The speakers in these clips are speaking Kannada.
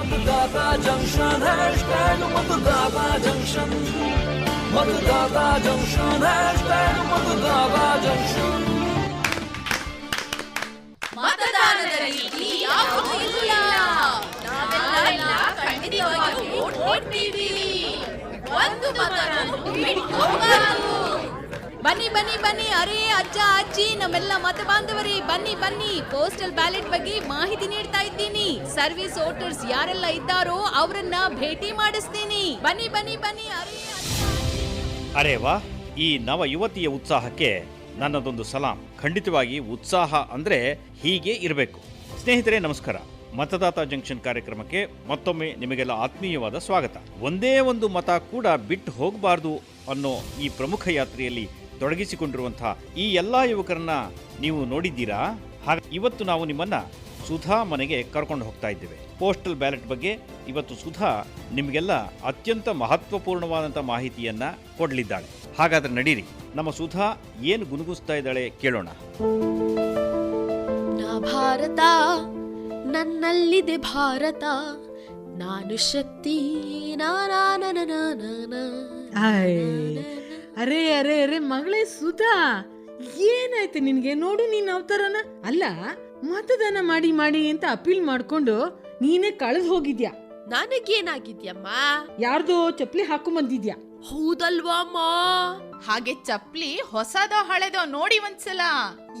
ಮತದಾತ ಜಂಕ್ಷನ್ ಹ್ಯಾಶ್ಟ್ಯಾಗ್ ಮತದಾತ ಜಂಕ್ಷನ್ ಮತದಾತ ಜಂಕ್ಷನ್ ಹ್ಯಾಶ್ಟ್ಯಾಗ್ ಮತದಾತ ಜಂಕ್ಷನ್ ಮತದಾನದ ರೀತಿ ಯಾವುದೂ ಇಲ್ಲ. ನಾವೆಲ್ಲ ಖಂಡಿತವಾಗಿಯೂ ವೋಟ್ ಕೊಡ್ತೀವಿ ಒಂದು ಮತನೂ ಬಿಟ್ಟು ಹೋಗಬಾರದು. ಬನ್ನಿ ಬನ್ನಿ ಬನ್ನಿ, ಅರೇ, ಅಜ್ಜ, ಅಜ್ಜಿ, ನಮ್ಮೆಲ್ಲ ಮತ ಬಾಂಧವರೇ, ಬನ್ನಿ ಬನ್ನಿ ಪೋಸ್ಟಲ್ ಬ್ಯಾಲೆಟ್ ಬಗ್ಗೆ ಮಾಹಿತಿ ನೀಡ್ತಾ ಇದ್ದೀನಿ. ಸರ್ವಿಸ್ ವೋಟರ್ಸ್ ಯಾರೆಲ್ಲ ಇದ್ದಾರೋ ಅವರನ್ನ ಭೇಟಿ ಮಾಡಿಸ್ತೀನಿ. ಬನ್ನಿ ಬನ್ನಿ ಬನ್ನಿ, ಅರೇ ಅರೆ ವಾ, ಈ ನವ ಯುವತಿಯ ಉತ್ಸಾಹಕ್ಕೆ ನನ್ನದೊಂದು ಸಲಾಂ. ಖಂಡಿತವಾಗಿ ಉತ್ಸಾಹ ಅಂದ್ರೆ ಹೀಗೆ ಇರಬೇಕು. ಸ್ನೇಹಿತರೆ, ನಮಸ್ಕಾರ. ಮತದಾತ ಜಂಕ್ಷನ್ ಕಾರ್ಯಕ್ರಮಕ್ಕೆ ಮತ್ತೊಮ್ಮೆ ನಿಮಗೆಲ್ಲ ಆತ್ಮೀಯವಾದ ಸ್ವಾಗತ. ಒಂದೇ ಒಂದು ಮತ ಕೂಡ ಬಿಟ್ಟು ಹೋಗಬಾರ್ದು ಅನ್ನೋ ಈ ಪ್ರಮುಖ ಯಾತ್ರೆಯಲ್ಲಿ ತೊಡಗಿಸಿಕೊಂಡಿರುವಂತಹ ಈ ಎಲ್ಲ ಯುವಕರನ್ನ ನೀವು ನೋಡಿದ್ದೀರಾ? ಹಾಗ ಇವತ್ತು ನಾವು ನಿಮ್ಮನ್ನ ಸುಧಾ ಮನೆಗೆ ಕರ್ಕೊಂಡು ಹೋಗ್ತಾ ಇದ್ದೇವೆ. ಪೋಸ್ಟಲ್ ಬ್ಯಾಲೆಟ್ ಬಗ್ಗೆ ಇವತ್ತು ಸುಧಾ ನಿಮಗೆಲ್ಲ ಅತ್ಯಂತ ಮಹತ್ವಪೂರ್ಣವಾದಂಥ ಮಾಹಿತಿಯನ್ನ ಕೊಡಲಿದ್ದಾಳೆ. ಹಾಗಾದ್ರೆ ನಡೀರಿ. ನಮ್ಮ ಸುಧಾ ಏನು ಗುನುಗುಸ್ತಾ ಇದ್ದಾಳೆ ಕೇಳೋಣ. ನಾ ಭಾರತ ನನ್ನಲ್ಲಿದೆ ಭಾರತ. ನಾನು ಶಕ್ತಿ ಆಯ್. ಅರೆ ಅರೆ ಅರೆ ಮಗಳೇ ಸುಧಾ ಏನಾಯ್ತು ನಿನ್ಗೆ? ನೋಡು ನೀನ್ ಅವತಾರನ. ಅಲ್ಲ ಮತದಾನ ಮಾಡಿ ಮಾಡಿ ಅಂತ ಅಪೀಲ್ ಮಾಡ್ಕೊಂಡು ನೀನೇ ಕಳೆದ್ ಹೋಗಿದ್ಯಾ? ನನಗೇನಾಗಿದ್ಯಮ್ಮ? ಯಾರ್ದೋ ಚಪ್ಲಿ ಹಾಕೊಂಡ್ ಬಂದಿದ್ಯಾ? ಹೌದಲ್ವಾ ಅಮ್ಮ? ಹಾಗೆ ಚಪ್ಲಿ ಹೊಸದೋ ಹಳೆದೋ ನೋಡಿ ಒಂದ್ಸಲ.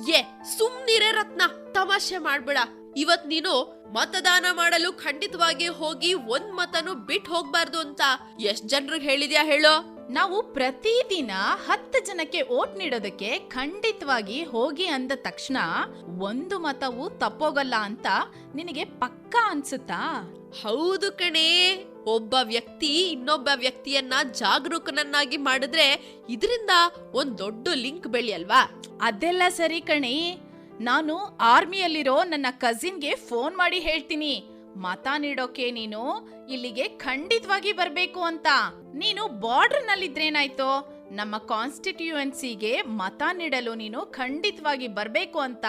ಏ ಸುಮ್ನಿರೆ ರತ್ನ ತಮಾಷೆ ಮಾಡ್ಬೇಡ. ಇವತ್ ನೀನು ಮತದಾನ ಮಾಡಲು ಖಂಡಿತವಾಗಿ ಹೋಗಿ ಒಂದ್ ಮತನು ಬಿಟ್ ಹೋಗ್ಬಾರ್ದು ಅಂತ ಎಷ್ಟ್ ಜನರಿಗೆ ಹೇಳಿದ್ಯಾ ಹೇಳೋ? ನಾವು ಪ್ರತಿದಿನ ಹತ್ತು ಜನಕ್ಕೆ ಓಟ್ ನೀಡೋದಕ್ಕೆ ಖಂಡಿತವಾಗಿ ಹೋಗಿ ಅಂದ ತಕ್ಷಣ ಒಂದು ಮತವು ತಪ್ಪೋಗಲ್ಲ ಅಂತ ನಿನಗೆ ಪಕ್ಕಾ ಅನ್ಸುತ್ತಾ? ಹೌದು ಕಣೆ. ಒಬ್ಬ ವ್ಯಕ್ತಿ ಇನ್ನೊಬ್ಬ ವ್ಯಕ್ತಿಯನ್ನ ಜಾಗರೂಕನನ್ನಾಗಿ ಮಾಡಿದ್ರೆ ಇದರಿಂದ ಒಂದ್ ದೊಡ್ಡ ಲಿಂಕ್ ಬೆಳೆಯಲ್ವಾ? ಅದೆಲ್ಲ ಸರಿ ಕಣಿ. ನಾನು ಆರ್ಮಿಯಲ್ಲಿರೋ ನನ್ನ ಕಸಿನ್ಗೆ ಫೋನ್ ಮಾಡಿ ಹೇಳ್ತೀನಿ. ಮತ ನೀಡೋಕೆ ನೀನು ಇಲ್ಲಿಗೆ ಖಂಡಿತವಾಗಿ ಬರಬೇಕು ಅಂತ. ನೀನು ಬಾರ್ಡರ್ನಲ್ಲಿದ್ರೇನಾಯ್ತು? ನಮ್ಮ ಕಾನ್ಸ್ಟಿಟ್ಯೂಯೆನ್ಸಿಗೆ ಮತ ನೀಡಲು ನೀನು ಖಂಡಿತವಾಗಿ ಬರ್ಬೇಕು ಅಂತ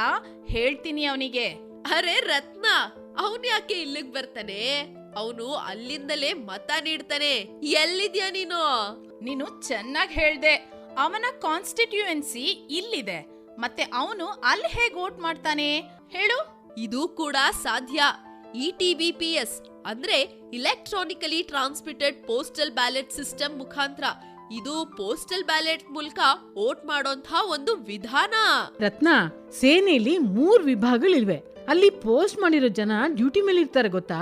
ಹೇಳ್ತೀನಿ ಅವನಿಗೆ. ಅರೆ ರತ್ನ ಅವನ್ ಯಾಕೆ ಇಲ್ಲಿಗ್ ಬರ್ತಾನೆ? ಅವನು ಅಲ್ಲಿಂದಲೇ ಮತ ನೀಡ್ತಾನೆ. ಎಲ್ಲಿದ್ಯಾ ನೀನು? ನೀನು ಚೆನ್ನಾಗಿ ಹೇಳ್ದೆ. ಅವನ ಕಾನ್ಸ್ಟಿಟ್ಯೂಯೆನ್ಸಿ ಇಲ್ಲಿದೆ. ಮತ್ತೆ ಅವನು ಅಲ್ಲಿ ಹೇಗೆ ವೋಟ್ ಮಾಡ್ತಾನೆ? ಹೇಳು. ಇದು ಕೂಡ ಸಾಧ್ಯ. E ಇಟಿಬಿಪಿಎಸ್ ಅಂದ್ರೆ electronically transmitted postal ballot system ಮುಖಾಂತರ. ಇದು ಪೋಸ್ಟಲ್ ಬ್ಯಾಲೆಟ್ ಮೂಲಕ ವೋಟ್ ಮಾಡೋಂಥ ಒಂದು ವಿಧಾನ. ರತ್ನ ಸೇನೆಯಲ್ಲಿ ಮೂರ್ ವಿಭಾಗಗಳಿವೆ. ಅಲ್ಲಿ ಪೋಸ್ಟ್ ಮಾಡಿರೋ ಜನ ಡ್ಯೂಟಿ ಮೇಲೆ ಇರ್ತಾರೆ ಗೊತ್ತಾ?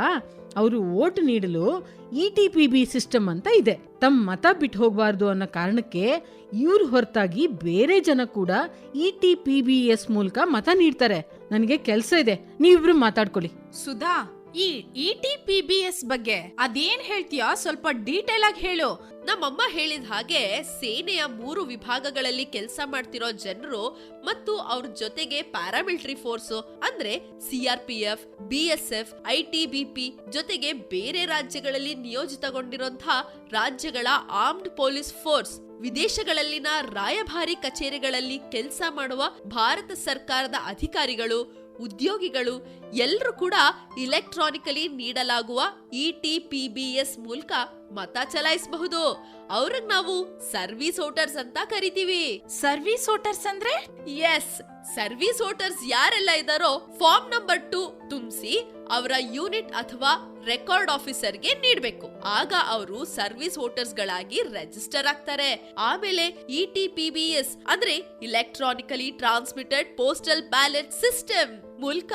ಅವರು ಓಟ್ ನೀಡಲು E T P B system ಅಂತ ಇದೆ. ತಮ್ಮ ಮತ ಬಿಟ್ಟು ಹೋಗಬಾರ್ದು ಅನ್ನೋ ಕಾರಣಕ್ಕೆ ಇವ್ರ ಹೊರತಾಗಿ ಬೇರೆ ಜನ ಕೂಡ E T P B S ಮೂಲಕ ಮತ ನೀಡ್ತಾರೆ. ನನಗೆ ಕೆಲಸ ಇದೆ. ನೀವಿಬ್ರು ಮಾತಾಡ್ಕೊಳ್ಳಿ. ಸುಧಾ ಈ E T P B S ಬಗ್ಗೆ ಅದೇನ್ ಹೇಳ್ತೀಯಾ? ಸ್ವಲ್ಪ ಡೀಟೇಲ್ ಆಗಿ ಹೇಳು. ನಮ್ಮಮ್ಮ ಹೇಳಿದ ಹಾಗೆ ಸೇನೆಯ ಮೂರು ವಿಭಾಗಗಳಲ್ಲಿ ಕೆಲಸ ಮಾಡ್ತಿರೋ ಜನರು ಮತ್ತು ಅವ್ರ ಜೊತೆಗೆ ಪ್ಯಾರಾಮಿಲಿಟರಿ ಫೋರ್ಸ್ ಅಂದ್ರೆ CR P F B S F I T B P ಜೊತೆಗೆ ಬೇರೆ ರಾಜ್ಯಗಳಲ್ಲಿ ನಿಯೋಜಿತಗೊಂಡಿರುವಂತಹ ರಾಜ್ಯಗಳ ಆರ್ಮ್ಡ್ ಪೊಲೀಸ್ ಫೋರ್ಸ್ ವಿದೇಶಗಳಲ್ಲಿನ ರಾಯಭಾರಿ ಕಚೇರಿಗಳಲ್ಲಿ ಕೆಲಸ ಮಾಡುವ ಭಾರತ ಸರ್ಕಾರದ ಅಧಿಕಾರಿಗಳು ಉದ್ಯೋಗಿಗಳು ಎಲ್ಲರೂ ಕೂಡ ಇಲೆಕ್ಟ್ರಾನಿಕಲಿ ನೀಡಲಾಗುವ ಇಟಿ ಪಿ ಬಿ ಎಸ್ ಮೂಲಕ ಮತ ಚಲಾಯಿಸಬಹುದು. ಅವ್ರಿಗೆ ನಾವು ಸರ್ವಿಸ್ ವೋಟರ್ಸ್ ಅಂತ ಕರಿತೀವಿ. ಸರ್ವಿಸ್ ವೋಟರ್ಸ್ ಅಂದ್ರೆ? ಎಸ್ ಸರ್ವಿಸ್ ವೋಟರ್ಸ್ ಯಾರೆಲ್ಲ ಇದಾರೋ ಫಾರ್ಮ್ ನಂಬರ್ ಟು ತುಂಬಿಸಿ ಅವರ ಯೂನಿಟ್ ಅಥವಾ ರೆಕಾರ್ಡ್ ಆಫೀಸರ್ಗೆ ನೀಡಬೇಕು. ಆಗ ಅವರು ಸರ್ವಿಸ್ ವೋಟರ್ಸ್ ಗಳಾಗಿ ರಿಜಿಸ್ಟರ್ ಆಗ್ತಾರೆ. ಆಮೇಲೆ ಇಟಿ ಪಿ ಬಿ ಎಸ್ ಅಂದ್ರೆ electronically transmitted postal ballot system ಮೂಲಕ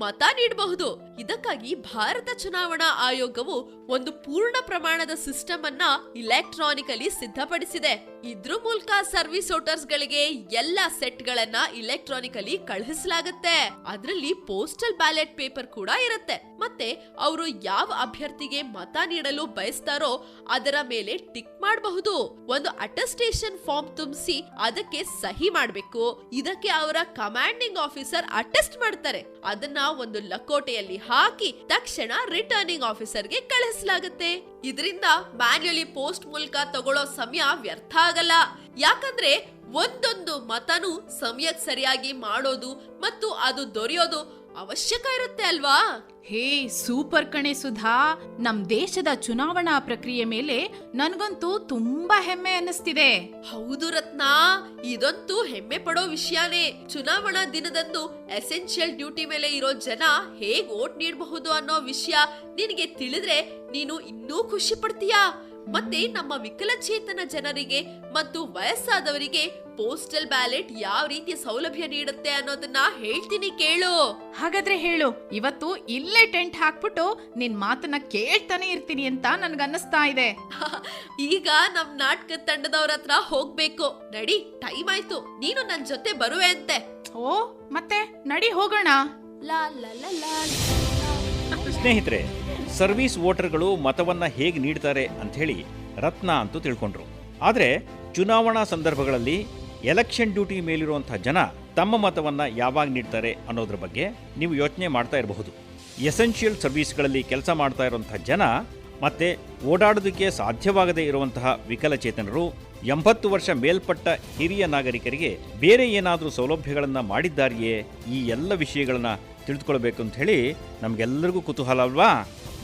ಮತ ನೀಡಬಹುದು. ಇದಕ್ಕಾಗಿ ಭಾರತ ಚುನಾವಣಾ ಆಯೋಗವು ಒಂದು ಪೂರ್ಣ ಪ್ರಮಾಣದ ಸಿಸ್ಟಮ್ ಅನ್ನ ಇಲೆಕ್ಟ್ರಾನಿಕಲಿ ಸಿದ್ಧಪಡಿಸಿದೆ. ಇದ್ರ ಮೂಲಕ ಸರ್ವಿಸ್ ವೋಟರ್ಸ್ ಗಳಿಗೆ ಎಲ್ಲ ಸೆಟ್ ಗಳನ್ನ ಇಲೆಕ್ಟ್ರಾನಿಕಲಿ ಕಳುಹಿಸಲಾಗುತ್ತೆ. ಅದರಲ್ಲಿ ಪೋಸ್ಟಲ್ ಬ್ಯಾಲೆಟ್ ಪೇಪರ್ ಕೂಡ ಇರುತ್ತೆ. ಮತ್ತೆ ಅವರು ಯಾವ ಅಭ್ಯರ್ಥಿಗೆ ಮತ ನೀಡಲು ಬಯಸ್ತಾರೋ ಅದರ ಮೇಲೆ ಟಿಕ್ ಮಾಡಬಹುದು. ಒಂದು ಅಟೆಸ್ಟೇಷನ್ ಫಾರ್ಮ್ ತುಂಬಿಸಿ ಅದಕ್ಕೆ ಸಹಿ ಮಾಡಬೇಕು. ಇದಕ್ಕೆ ಅವರ ಕಮಾಂಡಿಂಗ್ ಆಫೀಸರ್ ಅಟೆಸ್ಟ್ ಮಾಡ್ತಾರೆ. ಅದನ್ನ ಒಂದು ಲಕೋಟೆಯಲ್ಲಿ ಹಾಕಿ ತಕ್ಷಣ ರಿಟರ್ನಿಂಗ್ ಆಫೀಸರ್ಗೆ ಕಳಿಸಲಾಗುತ್ತೆ. ಇದರಿಂದ ಮ್ಯಾನ್ಯುಲಿ ಪೋಸ್ಟ್ ಮೂಲಕ ತಗೊಳ್ಳೋ ಸಮಯ ವ್ಯರ್ಥ ಆಗಲ್ಲ. ಯಾಕಂದ್ರೆ ಒಂದೊಂದು ಮತನು ಸಮಯಕ್ಕೆ ಸರಿಯಾಗಿ ಮಾಡೋದು ಮತ್ತು ಅದು ದೊರೆಯೋದು ಅವಶ್ಯಕ ಇರುತ್ತೆ ಅಲ್ವಾ? ಹೇ ಸೂಪರ್ ಕಣೆ ಸುಧಾ. ನಮ್ ದೇಶದ ಚುನಾವಣಾ ಪ್ರಕ್ರಿಯೆ ಮೇಲೆ ನನ್ಗಂತೂ ತುಂಬಾ ಹೆಮ್ಮೆ ಅನ್ನಿಸ್ತಿದೆ. ಹೌದು ರತ್ನ. ಇದಂತೂ ಹೆಮ್ಮೆ ಪಡೋ ವಿಷಯನೇ. ಚುನಾವಣಾ ದಿನದಂದು ಎಸೆನ್ಷಿಯಲ್ ಡ್ಯೂಟಿ ಮೇಲೆ ಇರೋ ಜನ ಹೇಗ್ ವೋಟ್ ನೀಡಬಹುದು ಅನ್ನೋ ವಿಷಯ ನಿನಗೆ ತಿಳಿದ್ರೆ ನೀನು ಇನ್ನೂ ಖುಷಿ ಪಡ್ತೀಯಾ? ಮತ್ತೆ ನಮ್ಮ ವಿಕಲಚೇತನ ಜನರಿಗೆ ಮತ್ತು ವಯಸ್ಸಾದವರಿಗೆ ಪೋಸ್ಟಲ್ ಬ್ಯಾಲೆಟ್ ಯಾವ ರೀತಿ ಸೌಲಭ್ಯ ನೀಡುತ್ತೆ ಅನ್ನೋದನ್ನ ಹೇಳ್ತೀನಿ ಕೇಳು. ಹಾಗಾದ್ರೆ ಹೇಳು ಇವತ್ತು ಇಲ್ಲೇ ಟೆಂಟ್ ಹಾಕ್ಬಿಟ್ಟು ನಿನ್ ಮಾತನ್ನ ಕೇಳ್ತಾನೆ ಇರ್ತೀನಿ ಅಂತ ನನ್ಗನ್ನಿಸ್ತಾ ಇದೆ. ಈಗ ನಮ್ ನಾಟಕ ತಂಡದವ್ರ ಹತ್ರ ಹೋಗ್ಬೇಕು. ನಡಿ ಟೈಮ್ ಆಯ್ತು. ನೀನು ನನ್ ಜೊತೆ ಬರುವೆ ಅಂತೆ. ಓ ಮತ್ತೆ ನಡಿ ಹೋಗೋಣ. ಲಾ ಲಾ ಲಾ ಲಾ. ಸ್ನೇಹಿತರೆ ಸರ್ವಿಸ್ ವೋಟರ್ಗಳು ಮತವನ್ನ ಹೇಗೆ ನೀಡ್ತಾರೆ ಅಂಥೇಳಿ ರತ್ನ ಅಂತೂ ತಿಳ್ಕೊಂಡ್ರು. ಆದರೆ ಚುನಾವಣಾ ಸಂದರ್ಭಗಳಲ್ಲಿ ಎಲೆಕ್ಷನ್ ಡ್ಯೂಟಿ ಮೇಲಿರುವಂಥ ಜನ ತಮ್ಮ ಮತವನ್ನು ಯಾವಾಗ ನೀಡ್ತಾರೆ ಅನ್ನೋದ್ರ ಬಗ್ಗೆ ನೀವು ಯೋಚನೆ ಮಾಡ್ತಾ ಇರಬಹುದು. ಎಸೆನ್ಷಿಯಲ್ ಸರ್ವಿಸ್ಗಳಲ್ಲಿ ಕೆಲಸ ಮಾಡ್ತಾ ಇರುವಂಥ ಜನ ಮತ್ತೆ ಓಡಾಡೋದಕ್ಕೆ ಸಾಧ್ಯವಾಗದೇ ಇರುವಂತಹ ವಿಕಲಚೇತನರು ಎಂಬತ್ತು ವರ್ಷ ಮೇಲ್ಪಟ್ಟ ಹಿರಿಯ ನಾಗರಿಕರಿಗೆ ಬೇರೆ ಏನಾದರೂ ಸೌಲಭ್ಯಗಳನ್ನು ಮಾಡಿದ್ದಾರೆಯೇ ಈ ಎಲ್ಲ ವಿಷಯಗಳನ್ನ ತಿಳಿದುಕೊಳ್ಬೇಕು ಅಂತ ಹೇಳಿ ನಮಗೆಲ್ಲರಿಗೂ ಕುತೂಹಲ ಅಲ್ವಾ?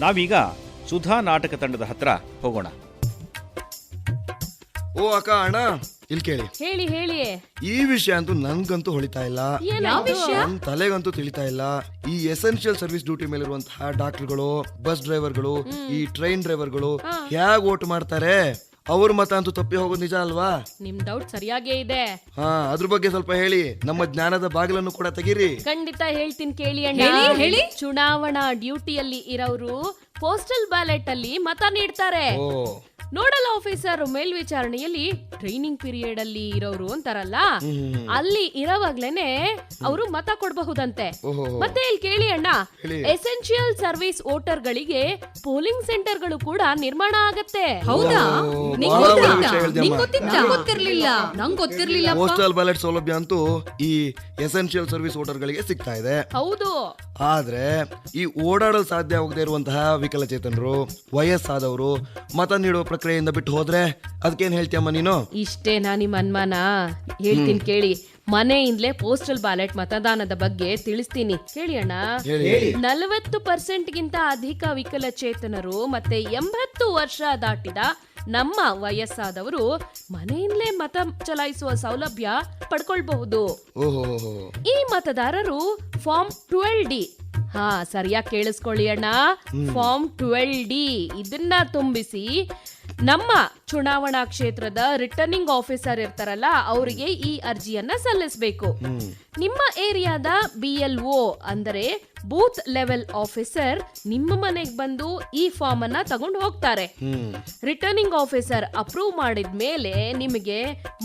ನಾವೀಗ ಸುಧಾ ನಾಟಕ ತಂಡದ ಹತ್ರ ಹೋಗೋಣ. ಓ ಅಕ್ಕ ಅಣ್ಣ. ಇಲ್ಲಿ ಕೇಳಿ. ಹೇಳಿ ಹೇಳಿ ಈ ವಿಷಯ ಅಂತೂ ನನ್ಗಂತೂ ಹೊಳಿತಾ ಇಲ್ಲ. ನನ್ ತಲೆಗಂತೂ ತಿಳಿತಾ ಇಲ್ಲ. ಈ ಎಸೆನ್ಷಿಯಲ್ ಸರ್ವಿಸ್ ಡ್ಯೂಟಿ ಮೇಲಿರುವಂತಹ ಡಾಕ್ಟರ್ಗಳು ಬಸ್ ಡ್ರೈವರ್ಗಳು ಈ ಟ್ರೈನ್ ಡ್ರೈವರ್ಗಳು ಹೇಗ್ ಓಟ್ ಮಾಡ್ತಾರೆ? ಅವ್ರ ಮತ ಅಂತೂ ತಪ್ಪಿ ಹೋಗೋದು ನಿಜ ಅಲ್ವಾ? ನಿಮ್ ಡೌಟ್ ಸರಿಯಾಗೇ ಇದೆ. ಹಾ ಅದ್ರ ಬಗ್ಗೆ ಸ್ವಲ್ಪ ಹೇಳಿ. ನಮ್ಮ ಜ್ಞಾನದ ಬಾಗಿಲನ್ನು ಕೂಡ ತೆಗೀರಿ. ಖಂಡಿತ ಹೇಳ್ತೀನಿ ಕೇಳಿ ಅಣ್ಣ. ಹೇಳಿ ಚುನಾವಣಾ ಡ್ಯೂಟಿಯಲ್ಲಿ ಇರೋರು ಪೋಸ್ಟಲ್ ಬ್ಯಾಲೆಟ್ ಅಲ್ಲಿ ಮತ ನೀಡ್ತಾರೆ. ಓ. ನೋಡಲ್ ಆಫೀಸರ್ ಮೇಲ್ವಿಚಾರಣೆಯಲ್ಲಿ ಟ್ರೈನಿಂಗ್ ಪೀರಿಯಡ್ ಅಲ್ಲಿ ಇರೋರು ಅಂತಾರಲ್ಲ ಹ್ಮ್. ಅಲ್ಲಿ ಇರೋವಾಗ್ಲೇನೆ ಅವರು ಮತ ಕೊಡಬಹುದಂತೆ. ಓಹೋ. ಮತ್ತೆ ಇಲ್ಲಿ ಕೇಳಿ ಅಣ್ಣ ಎಸೆನ್ಶಿಯಲ್ ಎಸೆನ್ಷಿಯಲ್ ಸರ್ವಿಸ್ ವೋಟರ್ ಗಳಿಗೆ ಪೋಲಿಂಗ್ ಸೆಂಟರ್ಗಳು ಕೂಡ ನಿರ್ಮಾಣ ಆಗತ್ತೆ. ಹೌದಾ? ಬಹಳ ಒಳ್ಳೆ ವಿಷಯ ಹೇಳ್ದಮ್ಮ ಗೊತ್ತಿರ್ಲಿಲ್ಲ. ನಂಗ್ ಗೊತ್ತಿರ್ಲಿಲ್ಲ ಪೋಸ್ಟಲ್ ಬ್ಯಾಲೆಟ್ ಸೌಲಭ್ಯ ಅಂತೂ ಈ ಎಸೆನ್ಷಿಯಲ್ ಸರ್ವಿಸ್ ವೋಟರ್ಗಳಿಗೆ ಸಿಗ್ತಾ ಇದೆ. ಹೌದು. ಆದ್ರೆ ಈ ಓಡಾಡಲು ಸಾಧ್ಯವಾಗದೇ ಇರುವಂತಹ ವಿಕಲಚೇತನರು ವಯಸ್ಸಾದವರು ಮತ ನೀಡುವ ಪ್ರಕ್ರಿಯೆಯಿಂದ ಬಿಟ್ಟು ಹೋದ್ರೆ ಅದಕ್ಕೇನ್ ಹೇಳ್ತೀಯಮ್ಮ ನೀನು? ಇಷ್ಟೇನಾ ನಿಮ್ಮ ಅನುಮಾನ? ಹೇಳ್ತೀನಿ ಕೇಳಿ. ಮನೆಯಿಂದಲೇ ಪೋಸ್ಟಲ್ ಬ್ಯಾಲೆಟ್ ಮತದಾನದ ಬಗ್ಗೆ ತಿಳಿಸ್ತೀನಿ. ಕೇಳಿ ಅಣ್ಣ. ನಲವತ್ತು ಪರ್ಸೆಂಟ್ ಗಿಂತ ಅಧಿಕ ವಿಕಲಚೇತನರು ಮತ್ತೆ ಎಂಬತ್ತು ವರ್ಷ ದಾಟಿದ ನಮ್ಮ ವಯಸ್ಸಾದವರು ಮನೆಯಿಂದಲೇ ಮತ ಚಲಾಯಿಸುವ ಸೌಲಭ್ಯ ಪಡ್ಕೊಳ್ಬಹುದು. ಈ ಮತದಾರರು ಫಾರ್ಮ್ ಟ್ವೆಲ್ ಡಿ. ಹಾ ಸರಿಯಾಗಿ ಕೇಳಿಸ್ಕೊಳ್ಳಿ ಅಣ್ಣ. Form twelve D. ಇದನ್ನ ತುಂಬಿಸಿ ನಮ್ಮ ಚುನಾವಣಾ ಕ್ಷೇತ್ರದ ರಿಟರ್ನಿಂಗ್ ಆಫೀಸರ್ ಇರ್ತಾರಲ್ಲ, ಅವರಿಗೆ ಈ ಅರ್ಜಿಯನ್ನ ಸಲ್ಲಿಸಬೇಕು. ನಿಮ್ಮ ಏರಿಯಾದ ಬಿ ಎಲ್ ಒ ಅಂದರೆ ಬೂತ್ ಲೆವೆಲ್ ಆಫೀಸರ್ ನಿಮ್ಮ ಮನೆಗೆ ಬಂದು ಈ ಫಾರ್ಮ್ ಅನ್ನ ತಗೊಂಡು ಹೋಗ್ತಾರೆ. ರಿಟರ್ನಿಂಗ್ ಆಫೀಸರ್ ಅಪ್ರೂವ್ ಮಾಡಿದ ಮೇಲೆ ನಿಮಗೆ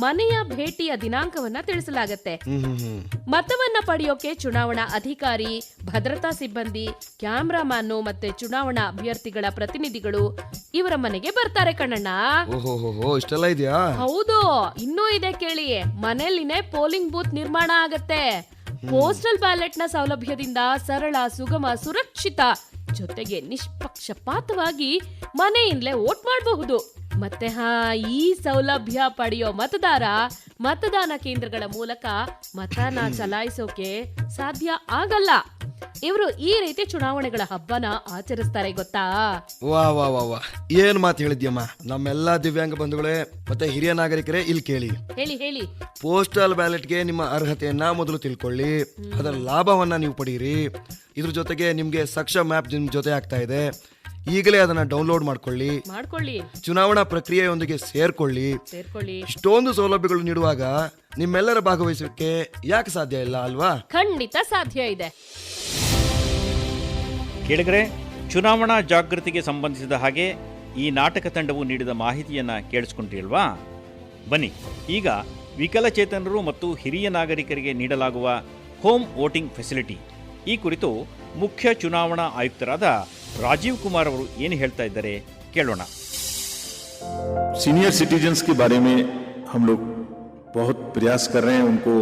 ಮನೆಯ ಭೇಟಿಯ ದಿನಾಂಕವನ್ನ ತಿಳಿಸಲಾಗತ್ತೆ. ಮತವನ್ನ ಪಡೆಯೋಕೆ ಚುನಾವಣಾ ಅಧಿಕಾರಿ, ಭದ್ರತಾ ಸಿಬ್ಬಂದಿ ಕ್ಯಾಮ್ರಾಮ್ಯಾನ್ ಮತ್ತೆ ಚುನಾವಣಾ ಅಭ್ಯರ್ಥಿಗಳ ಪ್ರತಿನಿಧಿಗಳು ಇವರ ಮನೆಗೆ ಬರ್ತಾರೆ ಕಣ್ಣಣ್ಣ ಓಹೋ ಇಷ್ಟೆಲ್ಲ ಇದೆಯಾ? ಹೌದು, ಇನ್ನೂ ಇದೆ ಕೇಳಿ. ಮನೆಯಲ್ಲಿನೇ ಪೋಲಿಂಗ್ ಬೂತ್ ನಿರ್ಮಾಣ ಆಗತ್ತೆ. ಪೋಸ್ಟಲ್ ಬ್ಯಾಲೆಟ್ನ ಸೌಲಭ್ಯದಿಂದ ಸರಳ, ಸುಗಮ, ಸುರಕ್ಷಿತ, ಜೊತೆಗೆ ನಿಷ್ಪಕ್ಷಪಾತವಾಗಿ ಮನೆಯಿಂದಲೇ ವೋಟ್ ಮಾಡಬಹುದು. ಮತ್ತೆ ಹಾ, ಈ ಸೌಲಭ್ಯ ಪಡೆಯೋ ಮತದಾರ ಮತದಾನ ಕೇಂದ್ರಗಳ ಮೂಲಕ ಮತನ ಚಲಾಯಿಸೋಕೆ ಸಾಧ್ಯ ಆಗಲ್ಲ. ಇವರು ಈ ರೀತಿ ಚುನಾವಣೆಗಳ ಹಬ್ಬನ ಆಚರಿಸ್ತಾರೆ ಗೊತ್ತಾ? ವಾ ವಾ ವಾ ವಾ. ಏನ್ ಮಾತು ಹೇಳಿದ್ಯಮ್ಮ? ನಮ್ಮೆಲ್ಲಾ ದಿವ್ಯಾಂಗ ಬಂಧುಗಳೇ ಮತ್ತೆ ಹಿರಿಯ ನಾಗರಿಕರೇ ಇಲ್ಲಿ ಕೇಳಿ. ಹೇಳಿ ಹೇಳಿ. ಪೋಸ್ಟಲ್ ಬ್ಯಾಲೆಟ್ಗೆ ನಿಮ್ಮ ಅರ್ಹತೆಯನ್ನ ಮೊದಲು ತಿಳ್ಕೊಳ್ಳಿ. ಅದರ ಲಾಭವನ್ನ ನೀವು ಪಡೀರಿ. ಇದ್ರ ಜೊತೆಗೆ ನಿಮ್ಗೆ ಸಕ್ಷಮ್ ಮ್ಯಾಪ್ ನಿಮ್ ಜೊತೆ ಆಗ್ತಾ ಇದೆ. ಈಗಲೇ ಅದನ್ನ ಡೌನ್ಲೋಡ್ ಮಾಡ್ಕೊಳ್ಳಿ. ಮಾಡ್ಕೊಳ್ಳಿ. ಚುನಾವಣಾ ಪ್ರಕ್ರಿಯೆಯೊಂದಿಗೆ ಸೇರ್ಕೊಳ್ಳಿ. ಸೇರ್ಕೊಳ್ಳಿ. ಇಷ್ಟೊಂದು ಸೌಲಭ್ಯಗಳು ನೀಡುವಾಗ ನಿಮ್ಮೆಲ್ಲರ ಭಾಗವಹಿಸೋಕೆ ಯಾಕೆ ಸಾಧ್ಯ ಇಲ್ಲ ಅಲ್ವಾ? ಖಂಡಿತ ಸಾಧ್ಯ ಇದೆ. ಕೇಳಿದರೆ ಚುನಾವಣಾ ಜಾಗೃತಿಗೆ ಸಂಬಂಧಿಸಿದ ಹಾಗೆ ಈ ನಾಟಕ ತಂಡವು ನೀಡಿದ ಮಾಹಿತಿಯನ್ನು ಕೇಳಿಸ್ಕೊಂಡ್ರಿಲ್ವಾ ಬನ್ನಿ ಈಗ ವಿಕಲಚೇತನರು ಮತ್ತು ಹಿರಿಯ ನಾಗರಿಕರಿಗೆ ನೀಡಲಾಗುವ ಹೋಮ್ ವೋಟಿಂಗ್ ಫೆಸಿಲಿಟಿ ಈ ಕುರಿತು ಮುಖ್ಯ ಚುನಾವಣಾ ಆಯುಕ್ತರಾದ ರಾಜೀವ್ ಕುಮಾರ್ ಅವರು ಏನು ಹೇಳ್ತಾ ಇದ್ದಾರೆ ಕೇಳೋಣ सीनियर सिटीजन्स के बारे में हम लोग बहुत प्रयास कर रहे हैं उनको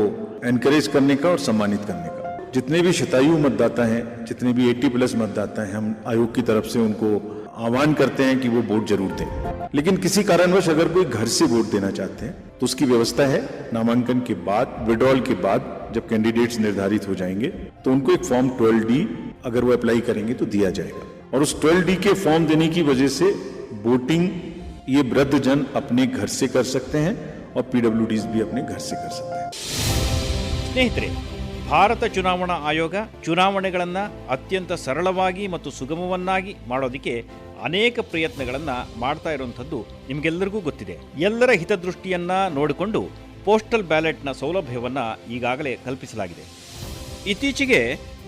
एनकरेज करने का और सम्मानित करने का जितने भी शतायु मतदाता हैं जितने भी 80 प्लस मतदाता हैं हम आयोग की तरफ से उनको आह्वान करते हैं कि वो वोट जरूर दें लेकिन किसी कारणवश अगर कोई घर से वोट देना चाहते हैं तो उसकी व्यवस्था है नामांकन के बाद विड्रॉल के बाद जब कैंडिडेट्स निर्धारित हो जाएंगे तो उनको एक फॉर्म 12 डी अगर वो अप्लाई करेंगे तो दिया जाएगा और उस 12 डी के फॉर्म देने की वजह से वोटिंग ये वृद्ध जन अपने घर से कर सकते हैं और पीडब्ल्यू भी अपने घर से कर सकते हैं ಸ್ನೇಹಿತರೆ ಭಾರತ ಚುನಾವಣಾ ಆಯೋಗ ಚುನಾವಣೆಗಳನ್ನು ಅತ್ಯಂತ ಸರಳವಾಗಿ ಮತ್ತು ಸುಗಮವನ್ನಾಗಿ ಮಾಡೋದಕ್ಕೆ ಅನೇಕ ಪ್ರಯತ್ನಗಳನ್ನು ಮಾಡ್ತಾ ಇರುವಂಥದ್ದು ನಿಮಗೆಲ್ಲರಿಗೂ ಗೊತ್ತಿದೆ. ಎಲ್ಲರ ಹಿತದೃಷ್ಟಿಯನ್ನು ನೋಡಿಕೊಂಡು ಪೋಸ್ಟಲ್ ಬ್ಯಾಲೆಟ್ನ ಸೌಲಭ್ಯವನ್ನು ಈಗಾಗಲೇ ಕಲ್ಪಿಸಲಾಗಿದೆ. ಇತ್ತೀಚೆಗೆ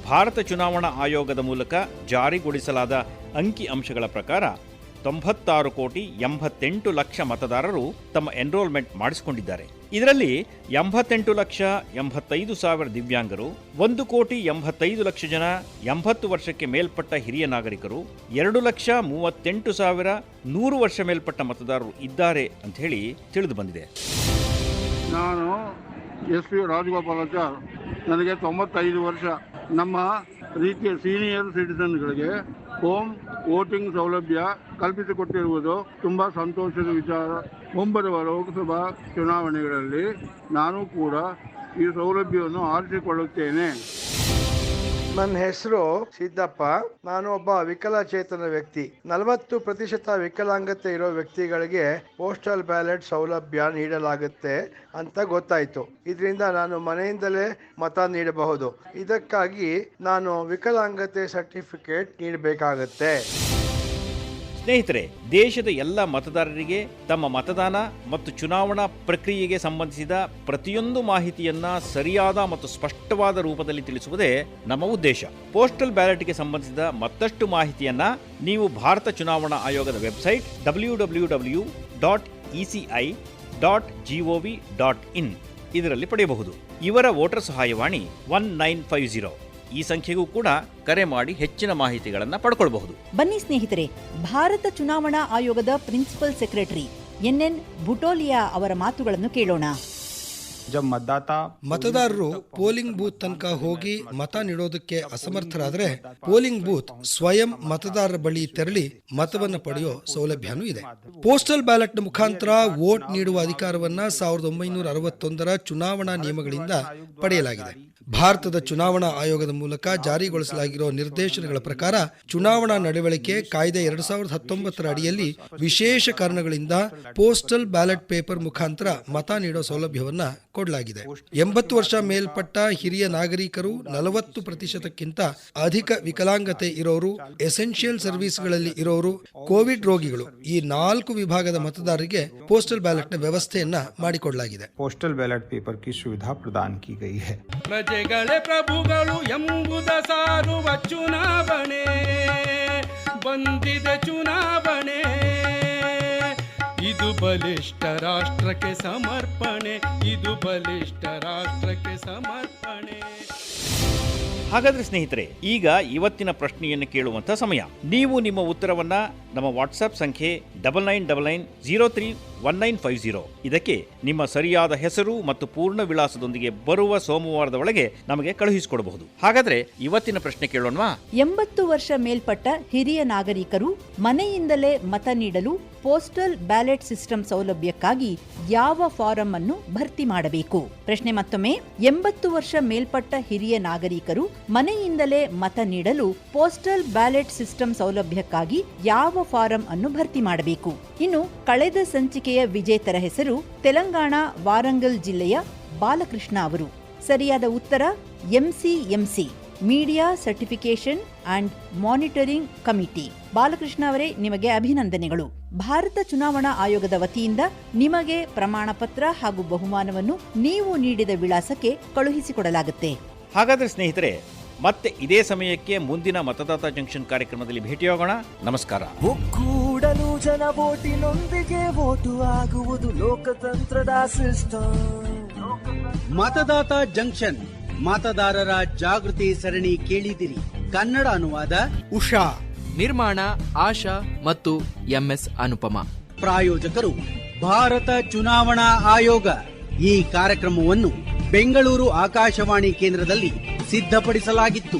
ಭಾರತ ಚುನಾವಣಾ ಆಯೋಗದ ಮೂಲಕ ಜಾರಿಗೊಳಿಸಲಾದ ಅಂಕಿ ಅಂಶಗಳ ಪ್ರಕಾರ ತೊಂಬತ್ತಾರು ಕೋಟಿ ಎಂಬತ್ತೆಂಟು ಲಕ್ಷ ಮತದಾರರು ತಮ್ಮ ಎನ್ರೋಲ್ಮೆಂಟ್ ಮಾಡಿಸಿಕೊಂಡಿದ್ದಾರೆ. ಇದರಲ್ಲಿ ಎಂಬತ್ತೆಂಟು ಲಕ್ಷ ಎಂಬತ್ತೈದು ಸಾವಿರ ದಿವ್ಯಾಂಗರು, ಒಂದು ಕೋಟಿ ಎಂಬತ್ತೈದು ಲಕ್ಷ ಜನ ಎಂಬತ್ತು ವರ್ಷಕ್ಕೆ ಮೇಲ್ಪಟ್ಟ ಹಿರಿಯ ನಾಗರಿಕರು, ಎರಡು ಲಕ್ಷ ಮೂವತ್ತೆಂಟು ಸಾವಿರ ನೂರು ವರ್ಷ ಮೇಲ್ಪಟ್ಟ ಮತದಾರರು ಇದ್ದಾರೆ ಅಂತ ಹೇಳಿ ತಿಳಿದು ಬಂದಿದೆ ನಾನು ಎಸ್ ಪಿ ರಾಜಗೋಪಾಲಾಚಾರ್, ನನಗೆ ತೊಂಬತ್ತೈದು ವರ್ಷ. ನಮ್ಮ ರೀತಿಯ ಸೀನಿಯರ್ ಸಿಟಿಸನ್ಗಳಿಗೆ ಹೋಮ್ ವೋಟಿಂಗ್ ಸೌಲಭ್ಯ ಕಲ್ಪಿಸಿಕೊಟ್ಟಿರುವುದು ತುಂಬ ಸಂತೋಷದ ವಿಚಾರ. ಮುಂಬರುವ ಲೋಕಸಭಾ ಚುನಾವಣೆಗಳಲ್ಲಿ ನಾನು ಕೂಡ ಈ ಸೌಲಭ್ಯವನ್ನು ಆರಿಸಿಕೊಳ್ಳುತ್ತೇನೆ. ನನ್ನ ಹೆಸರು ಸಿದ್ದಪ್ಪ. ನಾನು ಒಬ್ಬ ವಿಕಲಚೇತನ ವ್ಯಕ್ತಿ. ನಲವತ್ತು ಪ್ರತಿಶತ ವಿಕಲಾಂಗತೆ ಇರೋ ವ್ಯಕ್ತಿಗಳಿಗೆ ಪೋಸ್ಟಲ್ ಬ್ಯಾಲೆಟ್ ಸೌಲಭ್ಯ ನೀಡಲಾಗುತ್ತೆ ಅಂತ ಗೊತ್ತಾಯಿತು. ಇದರಿಂದ ನಾನು ಮನೆಯಿಂದಲೇ ಮತ ನೀಡಬಹುದು. ಇದಕ್ಕಾಗಿ ನಾನು ವಿಕಲಾಂಗತೆ ಸರ್ಟಿಫಿಕೇಟ್ ನೀಡಬೇಕಾಗತ್ತೆ. ಸ್ನೇಹಿತರೆ, ದೇಶದ ಎಲ್ಲ ಮತದಾರರಿಗೆ ತಮ್ಮ ಮತದಾನ ಮತ್ತು ಚುನಾವಣಾ ಪ್ರಕ್ರಿಯೆಗೆ ಸಂಬಂಧಿಸಿದ ಪ್ರತಿಯೊಂದು ಮಾಹಿತಿಯನ್ನ ಸರಿಯಾದ ಮತ್ತು ಸ್ಪಷ್ಟವಾದ ರೂಪದಲ್ಲಿ ತಿಳಿಸುವುದೇ ನಮ್ಮ ಉದ್ದೇಶ. ಪೋಸ್ಟಲ್ ಬ್ಯಾಲೆಟ್ಗೆ ಸಂಬಂಧಿಸಿದ ಮತ್ತಷ್ಟು ಮಾಹಿತಿಯನ್ನ ನೀವು ಭಾರತ ಚುನಾವಣಾ ಆಯೋಗದ website W W W dot ECI dot dot in ಇದರಲ್ಲಿ ಪಡೆಯಬಹುದು. ಇವರ ವೋಟರ್ ಸಹಾಯವಾಣಿ ಒನ್ ನೈನ್ ಫೈವ್ ಜೀರೋ ಈ ಸಂಖ್ಯೆಗೂ ಕೂಡ ಕರೆ ಮಾಡಿ ಹೆಚ್ಚಿನ ಮಾಹಿತಿಗಳನ್ನು ಪಡ್ಕೊಳ್ಬಹುದು. ಬನ್ನಿ ಸ್ನೇಹಿತರೆ ಭಾರತ ಚುನಾವಣಾ ಆಯೋಗದ ಪ್ರಿನ್ಸಿಪಲ್ ಸೆಕ್ರೆಟರಿ ಎನ್ಎನ್ ಬುಟೋಲಿಯಾ ಅವರ ಮಾತುಗಳನ್ನು ಕೇಳೋಣ. ಮತದಾರರು ಪೋಲಿಂಗ್ ಬೂತ್ ತನಕ ಹೋಗಿ ಮತ ನೀಡೋದಕ್ಕೆ ಅಸಮರ್ಥರಾದರೆ ಪೋಲಿಂಗ್ ಬೂತ್ ಸ್ವಯಂ ಮತದಾರರ ಬಳಿ ತೆರಳಿ ಮತವನ್ನು ಪಡೆಯೋ ಸೌಲಭ್ಯನೂ ಇದೆ. ಪೋಸ್ಟಲ್ ಬ್ಯಾಲೆಟ್ನ ಮುಖಾಂತರ ವೋಟ್ ನೀಡುವ ಅಧಿಕಾರವನ್ನ ಸಾವಿರದ ಒಂಬೈನೂರ ಅರವತ್ತೊಂದರ ಚುನಾವಣಾ ನಿಯಮಗಳಿಂದ ಪಡೆಯಲಾಗಿದೆ. ಭಾರತದ ಚುನಾವಣಾ ಆಯೋಗದ ಮೂಲಕ ಜಾರಿಗೊಳಿಸಲಾಗಿರುವ ನಿರ್ದೇಶನಗಳ ಪ್ರಕಾರ ಚುನಾವಣಾ ನಡವಳಿಕೆ ಕಾಯ್ದೆ ಎರಡ್ ಸಾವಿರದ ಹತ್ತೊಂಬತ್ತರ ಅಡಿಯಲ್ಲಿ ವಿಶೇಷ ಕಾರಣಗಳಿಂದ ಪೋಸ್ಟಲ್ ಬ್ಯಾಲೆಟ್ ಪೇಪರ್ ಮುಖಾಂತರ ಮತ ನೀಡೋ ಸೌಲಭ್ಯವನ್ನು ಕೊಡಲಾಗಿದೆ. ಎಂಬತ್ತು ವರ್ಷ ಮೇಲ್ಪಟ್ಟ ಹಿರಿಯ ನಾಗರಿಕರು ನಲವತ್ತು ಪ್ರತಿಶತಕ್ಕಿಂತ ಅಧಿಕ ವಿಕಲಾಂಗತೆ ಇರೋರು, ಎಸೆನ್ಷಿಯಲ್ ಸರ್ವಿಸ್ಗಳಲ್ಲಿ ಇರೋರು, ಕೋವಿಡ್ ರೋಗಿಗಳು ಈ ನಾಲ್ಕು ವಿಭಾಗದ ಮತದಾರರಿಗೆ ಪೋಸ್ಟಲ್ ಬ್ಯಾಲೆಟ್ನ ವ್ಯವಸ್ಥೆಯನ್ನ ಮಾಡಿಕೊಡಲಾಗಿದೆ. ಪೋಸ್ಟಲ್ ಬ್ಯಾಲೆಟ್ ಪೇಪರ್ ಸುವಿಧಾ ಪ್ರದಾನ ಕಿ ಪ್ರಜೆಗಳೇ ಪ್ರಭುಗಳು ಎಂಬುದ ಸಾರುವ ಚುನಾವಣೆ. ಬಂದಿದೆ ಚುನಾವಣೆ. ಇದು ಬಲಿಷ್ಠ ರಾಷ್ಟ್ರಕ್ಕೆ ಸಮರ್ಪಣೆ. ಇದು ಬಲಿಷ್ಠ ರಾಷ್ಟ್ರಕ್ಕೆ ಸಮರ್ಪಣೆ. ಹಾಗಾದ್ರೆ ಸ್ನೇಹಿತರೆ, ಈಗ ಇವತ್ತಿನ ಪ್ರಶ್ನೆಯನ್ನು ಕೇಳುವಂತ ಸಮಯ. ನೀವು ನಿಮ್ಮ ಉತ್ತರವನ್ನ ನಮ್ಮ ವಾಟ್ಸ್ಆಪ್ ಸಂಖ್ಯೆ double nine double nine zero three one nine five zero ಇದಕ್ಕೆ ನಿಮ್ಮ ಸರಿಯಾದ ಹೆಸರು ಮತ್ತು ಪೂರ್ಣ ವಿಳಾಸದೊಂದಿಗೆ ಬರುವ ಸೋಮವಾರದ ಒಳಗೆ ನಮಗೆ ಕಳುಹಿಸಿಕೊಡಬಹುದು. ಹಾಗಾದ್ರೆ ಇವತ್ತಿನ ಪ್ರಶ್ನೆ ಕೇಳೋಣವಾ? ಎಂಬತ್ತು ವರ್ಷ ಮೇಲ್ಪಟ್ಟ ಹಿರಿಯ ನಾಗರಿಕರು ಮನೆಯಿಂದಲೇ ಮತ ನೀಡಲು ಪೋಸ್ಟಲ್ ಬ್ಯಾಲೆಟ್ ಸಿಸ್ಟಮ್ ಸೌಲಭ್ಯಕ್ಕಾಗಿ ಯಾವ ಫಾರಂ ಅನ್ನು ಭರ್ತಿ ಮಾಡಬೇಕು? ಪ್ರಶ್ನೆ ಮತ್ತೊಮ್ಮೆ, ಎಂಬತ್ತು ವರ್ಷ ಮೇಲ್ಪಟ್ಟ ಹಿರಿಯ ನಾಗರಿಕರು ಮನೆಯಿಂದಲೇ ಮತ ನೀಡಲು ಪೋಸ್ಟಲ್ ಬ್ಯಾಲೆಟ್ ಸಿಸ್ಟಮ್ ಸೌಲಭ್ಯಕ್ಕಾಗಿ ಯಾವ ಫಾರಂ ಅನ್ನು ಭರ್ತಿ ಮಾಡಬೇಕು? ಇನ್ನು ಕಳೆದ ಸಂಚಿಕೆಯ ವಿಜೇತರ ಹೆಸರು ತೆಲಂಗಾಣ, ವಾರಂಗಲ್ ಜಿಲ್ಲೆಯ ಬಾಲಕೃಷ್ಣ ಅವರು. ಸರಿಯಾದ ಉತ್ತರ, MCMC, media certification and monitoring committee. Balakrishna ಅವರೇ ನಿಮಗೆ ಅಭಿನಂದನೆಗಳು. ಭಾರತ ಚುನಾವಣಾ ಆಯೋಗದ ವತಿಯಿಂದ ನಿಮಗೆ ಪ್ರಮಾಣ ಪತ್ರ ಹಾಗೂ ಬಹುಮಾನವನ್ನು ನೀವು ನೀಡಿದ ವಿಳಾಸಕ್ಕೆ ಕಳುಹಿಸಿಕೊಡಲಾಗುತ್ತೆ. ಹಾಗಾದ್ರೆ ಸ್ನೇಹಿತರೆ ಮತ್ತೆ ಇದೇ ಸಮಯಕ್ಕೆ ಮುಂದಿನ ಮತದಾತ ಜಂಕ್ಷನ್ ಕಾರ್ಯಕ್ರಮದಲ್ಲಿ ಭೇಟಿಯಾಗೋಣ. ನಮಸ್ಕಾರ. ಒಕ್ಕೂಡಲು ಜನ ಓಟಿನೊಂದಿಗೆ ಓಟು ಆಗುವುದು ಲೋಕತಂತ್ರದ ಸಿಸ್ಟಮ್ ಮತದಾತ ಜಂಕ್ಷನ್ ಮತದಾರರ ಜಾಗೃತಿ ಸರಣಿ ಕೇಳಿದಿರಿ. ಕನ್ನಡ ಅನುವಾದ ಉಷಾ. ನಿರ್ಮಾಣ ಆಶಾ ಮತ್ತು ಎಂಎಸ್ ಅನುಪಮ. ಪ್ರಾಯೋಜಕರು ಭಾರತ ಚುನಾವಣಾ ಆಯೋಗ ಈ ಕಾರ್ಯಕ್ರಮವನ್ನು ಬೆಂಗಳೂರು ಆಕಾಶವಾಣಿ ಕೇಂದ್ರದಲ್ಲಿ ಸಿದ್ಧಪಡಿಸಲಾಗಿತ್ತು.